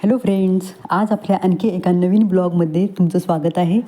Hello friends आज आपल्या आणखी एका नवीन ब्लॉगमध्ये तुमचं स्वागत आहे.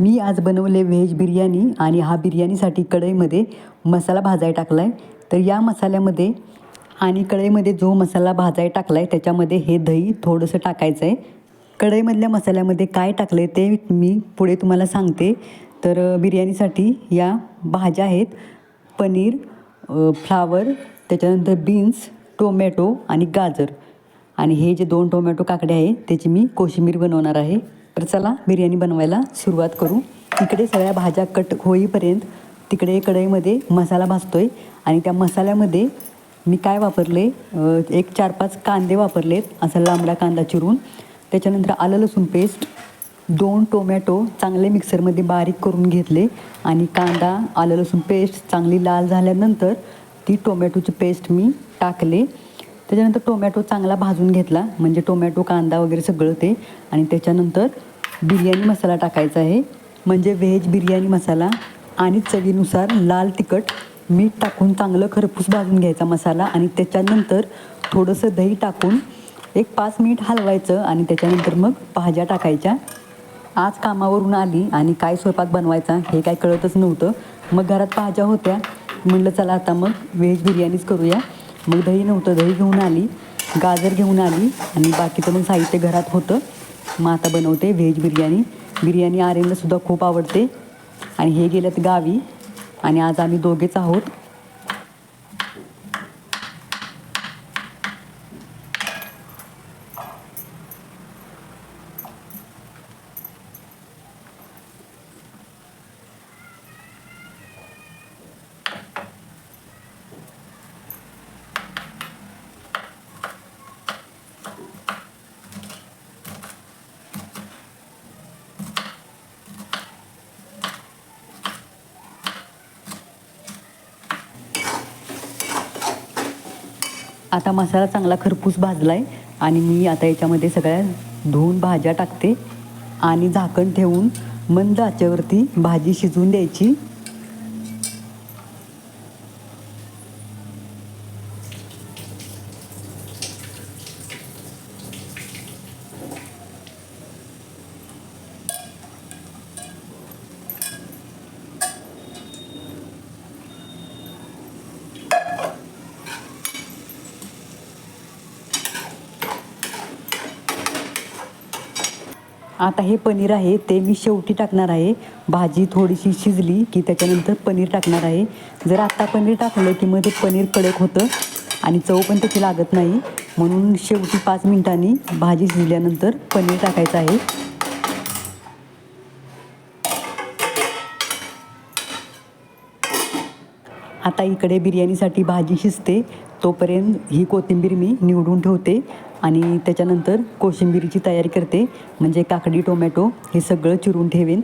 मी आज बनवले व्हेज बिर्याणी आणि हा बिर्याणीसाठी कढईमध्ये मसाला भाजाय टाकला आहे तर या मसाल्यामध्ये आणि कढईमध्ये जो मसाला भाजाय टाकला आहे त्याच्यामध्ये हे दही थोडंसं टाकायचं आहे कढईमधल्या मसाल्यामध्ये काय टाकलं आहे ते मी पुढे तुम्हाला सांगते. तर बिर्याणीसाठी या भाज्या आहेत. पनीर फ्लावर त्याच्यानंतर बीन्स टोमॅटो आणि गाजर. आणि हे जे दोन टोमॅटो काकडे आहे त्याची मी कोशिंबीर बनवणार आहे. तर चला बिर्याणी बनवायला सुरुवात करू. इकडे सगळ्या भाज्या कट होईपर्यंत तिकडे कढईमध्ये मसाला भाजतो आहे आणि त्या मसाल्यामध्ये मी काय वापरले? एक चार पाच कांदे वापरलेत असा लांबडा कांदा चिरून. त्याच्यानंतर आलं लसूण पेस्ट. दोन टोमॅटो चांगले मिक्सरमध्ये बारीक करून घेतले. आणि कांदा आलं लसूण पेस्ट चांगली लाल झाल्यानंतर ती टोमॅटोची पेस्ट मी टाकले. त्याच्यानंतर टोमॅटो चांगला भाजून घेतला. म्हणजे टोमॅटो कांदा वगैरे सगळं ते. आणि त्याच्यानंतर बिर्याणी मसाला टाकायचा आहे. म्हणजे व्हेज बिर्याणी मसाला आणि चवीनुसार लाल तिखट मीठ टाकून चांगलं खरपूस भाजून घ्यायचा मसाला. आणि त्याच्यानंतर थोडंसं दही टाकून एक पाच मिनिट हलवायचं आणि त्याच्यानंतर मग भाज्या टाकायच्या. आज कामावरून आली आणि काय स्वयंपाक बनवायचा हे काय कळतच नव्हतं. मग घरात भाज्या होत्या. म्हणलं चला आता मग व्हेज बिर्याणीच करूया. मग दही नव्हतं. दही घेऊन आली गाजर घेऊन आली आणि बाकीचं मग साहित्य घरात होतं. मग आता बनवते व्हेज बिर्याणी. बिर्याणी आर्यनलासुद्धा खूप आवडते. आणि हे गेलेत गावी. आणि आज आम्ही दोघेच आहोत. आता मसाला चांगला खरपूस भाजला आहे आणि मी आता याच्यामध्ये सगळ्या धुवून भाज्या टाकते आणि झाकण ठेवून मंद आचेवरती भाजी शिजवून द्यायची. आता हे पनीर आहे ते मी शेवटी टाकणार आहे. भाजी थोडीशी शिजली की त्याच्यानंतर पनीर टाकणार आहे. जर आत्ता पनीर टाकलं की मग ते पनीर कडक होतं आणि चव पण त्याची लागत नाही. म्हणून शेवटी पाच मिनिटांनी भाजी शिजल्यानंतर पनीर टाकायचं आहे. आता इकडे बिर्याणीसाठी भाजी शिजते. तोपर्यंत ही कोथिंबीर मी निवडून ठेवते. आणि त्याच्यानंतर कोशिंबिरीची तयारी करते. म्हणजे काकडी टोमॅटो हे सगळं चिरून ठेवेन.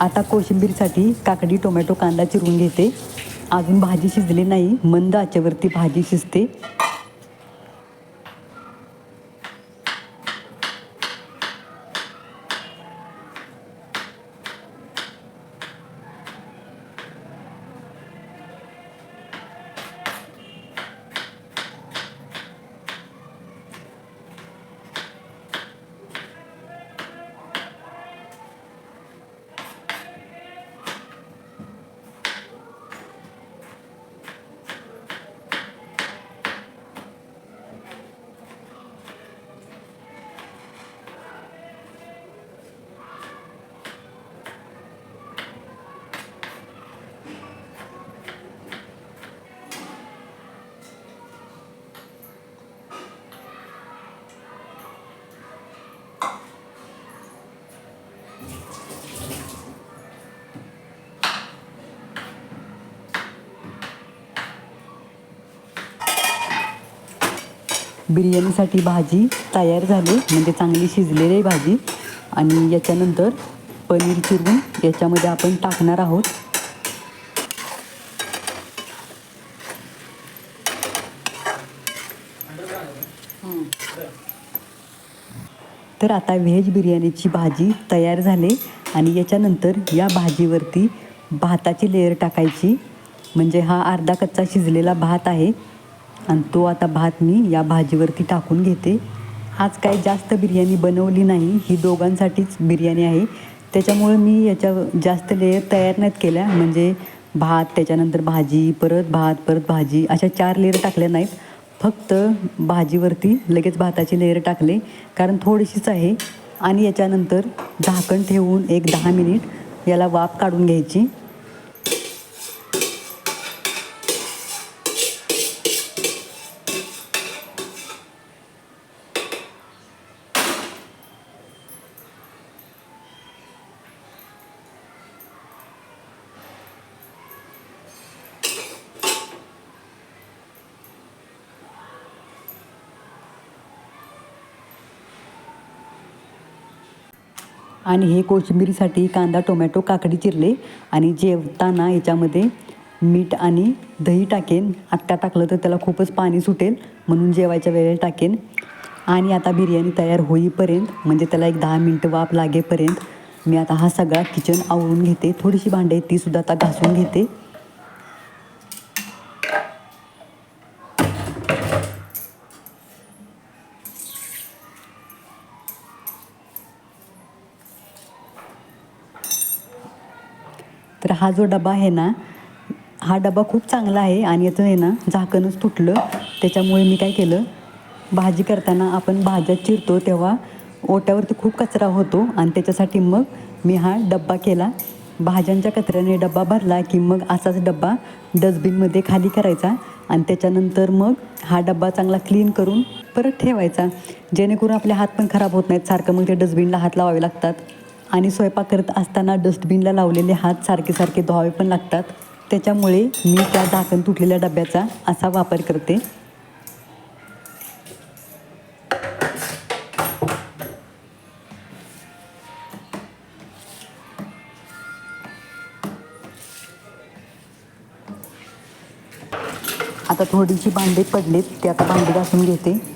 आता कोशिंबीरसाठी काकडी टोमॅटो कांदा चिरून घेते. अजून भाजी शिजली नाही मंद आचेवरती भाजी शिजते. बिर्याणीसाठी भाजी तयार झाली. म्हणजे चांगली शिजलेली आहे भाजी. आणि याच्यानंतर पनीर चिरून याच्यामध्ये आपण टाकणार आहोत. तर आता व्हेज बिर्याणीची भाजी तयार झाली. आणि याच्यानंतर या भाजीवरती भाताची लेअर टाकायची. म्हणजे हा अर्धा कच्चा शिजलेला भात आहे. आणि तो आता भात मी या भाजीवरती टाकून घेते. आज काही जास्त बिर्याणी बनवली नाही. ही दोघांसाठीच बिर्याणी आहे. त्याच्यामुळे मी याच्या जास्त लेअर तयार नाहीत केल्या. म्हणजे भात त्याच्यानंतर भाजी परत भात परत भाजी अशा चार लेअर टाकल्या नाहीत. फक्त भाजीवरती लगेच भाताची लेअर टाकले. कारण थोडीशीच आहे. आणि याच्यानंतर झाकण ठेवून एक दहा मिनिट याला वाफ काढून घ्यायची. आणि हे कोशिंबीरीसाठी कांदा टोमॅटो काकडी चिरले आणि जेवताना याच्यामध्ये मीठ आणि दही टाकेन. आत्ता टाकलं तर त्याला खूपच पाणी सुटेल म्हणून जेवायच्या वेळेला टाकेन. आणि आता बिर्याणी तयार होईपर्यंत म्हणजे त्याला एक दहा मिनटं वाफ लागेपर्यंत मी आता हा सगळा किचन आवरून घेते. थोडीशी भांडे आहेत तीसुद्धा आता घासून घेते. हा जो डबा आहे ना हा डबा खूप चांगला आहे आणि याचं आहे ना झाकणच तुटलं त्याच्यामुळे मी काय केलं भाजी करताना आपण भाज्या चिरतो तेव्हा ओट्यावरती खूप कचरा होतो आणि त्याच्यासाठी मग मी हा डब्बा केला. भाज्यांच्या कचऱ्याने डब्बा भरला की मग असाच डब्बा डस्टबिनमध्ये खाली करायचा आणि त्याच्यानंतर मग हा डब्बा चांगला क्लीन करून परत ठेवायचा. जेणेकरून आपले हात पण खराब होत नाहीत. सारखं मग ते डस्टबिनला हात लावावे लागतात. आणि स्वयंपाक करत असताना डस्टबिनला लावलेले हात सारखे सारखे धुवावे पण लागतात. त्याच्यामुळे मी त्या झाकण तुटलेल्या डब्याचा असा वापर करते. आता थोडीशी भांडे पडलीत ते आता भांडे घासून घेते.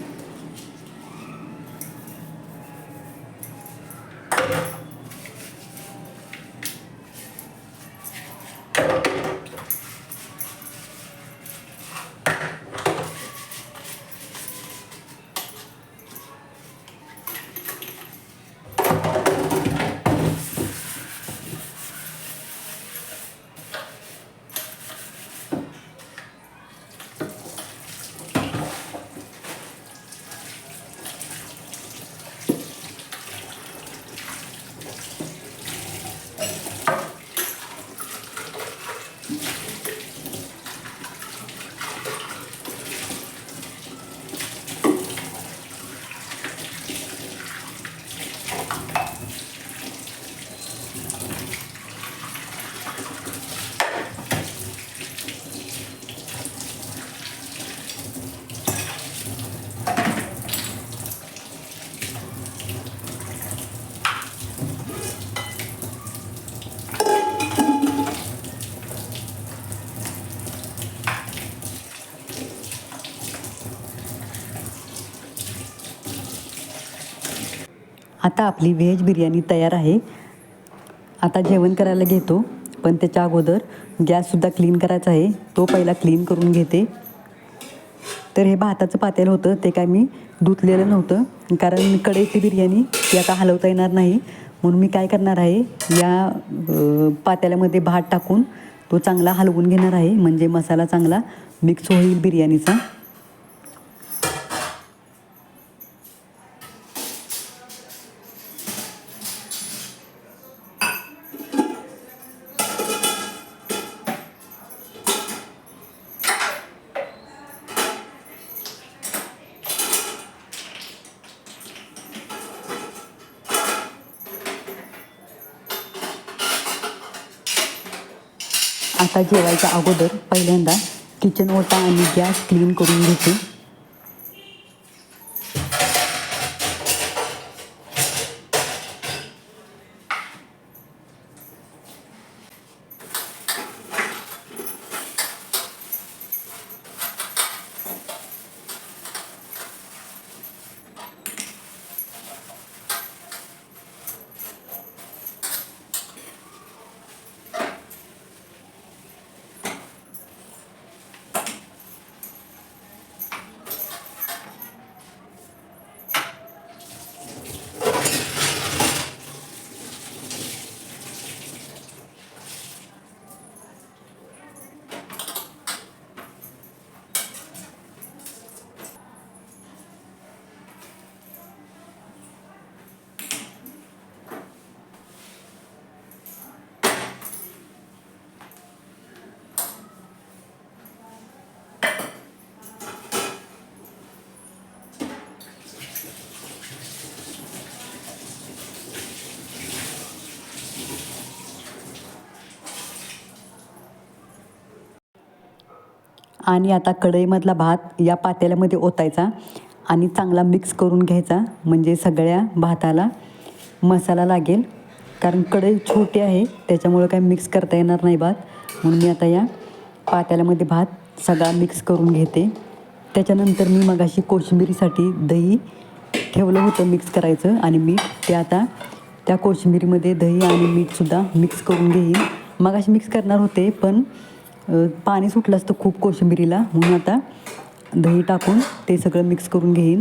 आता आपली व्हेज बिर्याणी तयार आहे. आता जेवण करायला घेतो पण त्याच्या अगोदर गॅससुद्धा क्लीन करायचा आहे. तो पहिला क्लीन करून घेते. तर हे भाताचं पातेलं होतं ते काय मी धुतलेलं नव्हतं कारण कढईतली बिर्याणी ती आता हलवता येणार नाही. म्हणून मी काय करणार आहे या पात्याल्यामध्ये पातेल्यामध्ये भात टाकून तो चांगला हलवून घेणार आहे म्हणजे मसाला चांगला मिक्स होईल बिर्याणीचा. आता जेवायच्या अगोदर पहिल्यांदा किचन ओटा आणि गॅस क्लीन करून घेते. आणि आता कढईमधला भात या पातेल्यामध्ये ओतायचा आणि चांगला मिक्स करून घ्यायचा म्हणजे सगळ्या भाताला मसाला लागेल. कारण कढई छोटी आहे त्याच्यामुळं काही मिक्स करता येणार नाही भात. म्हणून मी आता या पातेल्यामध्ये भात सगळा मिक्स करून घेते. त्याच्यानंतर मी मगाशी कोशिंबिरीसाठी दही ठेवलं होतं मिक्स करायचं आणि मीठ. ते आता त्या कोशिंबिरीमध्ये दही आणि मीठसुद्धा मिक्स करून घेईन. मगाशी मिक्स करणार होते पण पाणी सुटलं असतं खूप कोशिंबिरीला म्हणून आता दही टाकून ते सगळं मिक्स करून घेईन.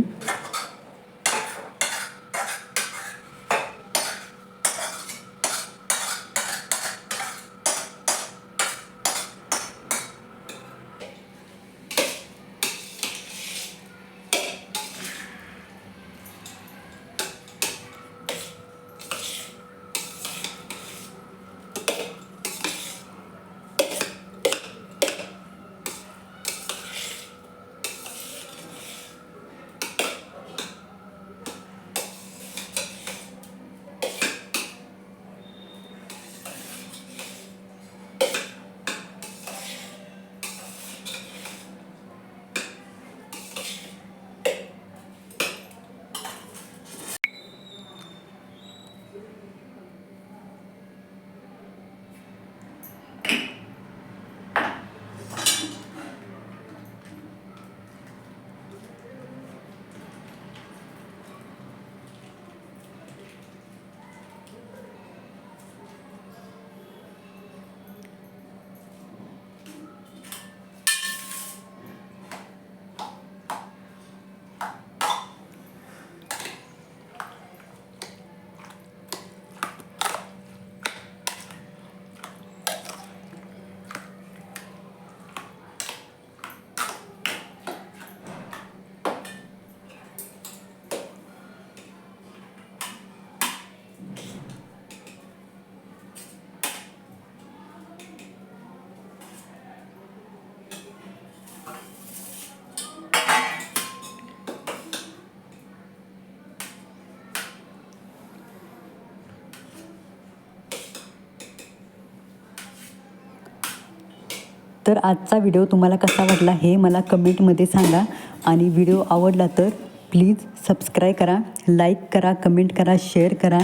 तर आजचा व्हिडिओ तुम्हाला कसा वाटला हे मला कमेंटमध्ये सांगा. आणि व्हिडिओ आवडला तर प्लीज सबस्क्राईब करा लाईक करा कमेंट करा शेअर करा.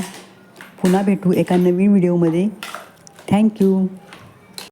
पुन्हा भेटू एका नवीन व्हिडिओमध्ये. थँक्यू.